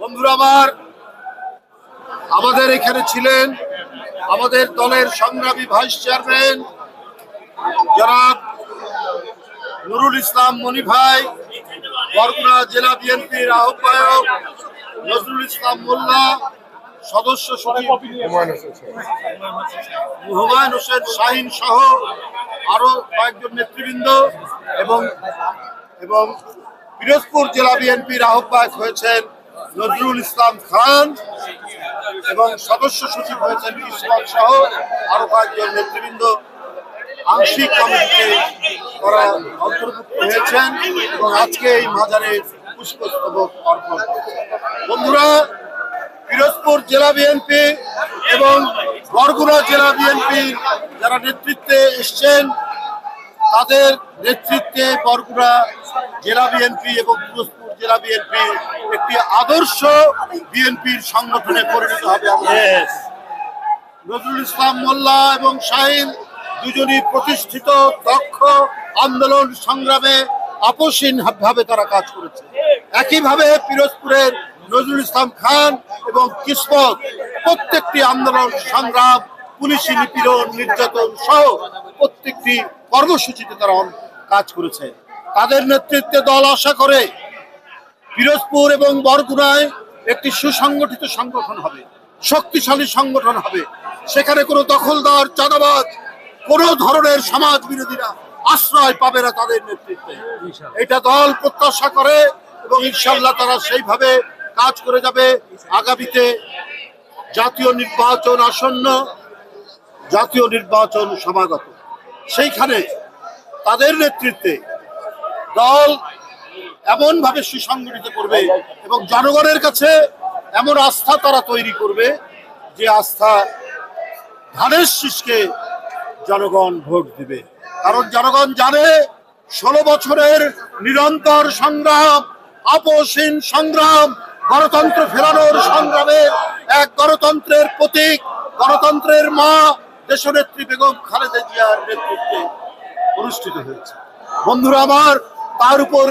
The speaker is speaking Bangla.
বন্ধুরা আমার, আমাদের এখানে ছিলেন আমাদের দলের সংগ্রামী ভাইস চেয়ারম্যান জনাব নুরুল ইসলাম মনি ভাই, বরগুনা জেলা বিএনপির আহ্বায়ক নজরুল ইসলাম মোল্লা, সদস্য সচিব হুমায়ুন হোসেন শাহিন সহ আরও কয়েকজন নেতৃবৃন্দ এবং এবং পিরোজপুর জেলা বিএনপির আহ্বায়ক হয়েছেন নজরুল ইসলাম খান এবং সদস্য সচিব হয়েছেন ইসমাত সহ আরও কয়েকজন নেতৃবৃন্দ আংশিক কমিটিতে তারা অন্তর্ভুক্ত হয়েছেন এবং আজকে এই মাজারে পুষ্পস্তবক অর্পণ বন্ধুরা, পিরোজপুর জেলা বিএনপি এবং বরগুনা জেলা বিএনপি যারা নেতৃত্বে এসছেন তাদের নেতৃত্বে বরগুনা জেলা বিএনপি এবং পিরোজপুর জেলা বিএনপি একটি আদর্শ বিএনপির সংগঠনে পরিণত হবে। নজরুল ইসলাম মোল্লা এবং শাহিন দুজনই প্রতিষ্ঠিত দক্ষ আন্দোলন সংগ্রামে আপসীন ভাবে তারা কাজ করেছে। একইভাবে পিরোজপুরের নজরুল ইসলাম খান এবং কিসমত প্রত্যেকটি আন্দোলন সংগ্রাম পুলিশি নিপীড়ন নির্যাতন সহ প্রত্যেকটি কর্মসূচিতে তারা কাজ করেছে। তাদের নেতৃত্বে দল আশা করে পিরোজপুর এবং বরগুনায় একটি সুসংগঠিত সংগঠন হবে, শক্তিশালী সংগঠন হবে। সেখানে কোনো দখলদার, চাঁদাবাজ, কোনো ধরনের সমাজ বিরোধীরা আশ্রয় পাবে না তাদের নেতৃত্বে। এটা দল প্রত্যাশা করে এবং ইনশাল্লাহ তারা সেইভাবে কাজ করে যাবে। আগামীতে জাতীয় নির্বাচন আসন্ন, জাতীয় নির্বাচন সমাগত। সেইখানে তাদের নেতৃত্বে দল এমন ভাবে সুসংগঠিত করবে এবং জনগণের কাছে এমন আস্থা তারা তৈরি করবে যে আস্থা ধানের শীষকে জনগণ ভোট দিবে। কারণ জনগণ জানে ষোলো বছরের নিরন্তর সংগ্রাম আপসীন সংগ্রাম, গণতন্ত্র ফেরানোর সংগ্রামের এক গণতন্ত্রের প্রতীক, গণতন্ত্রের মা দেশনেত্রী বেগম খালেদা জিয়ার নেতৃত্বে অনুষ্ঠিত হয়েছে। বন্ধুরা আমার তার উপর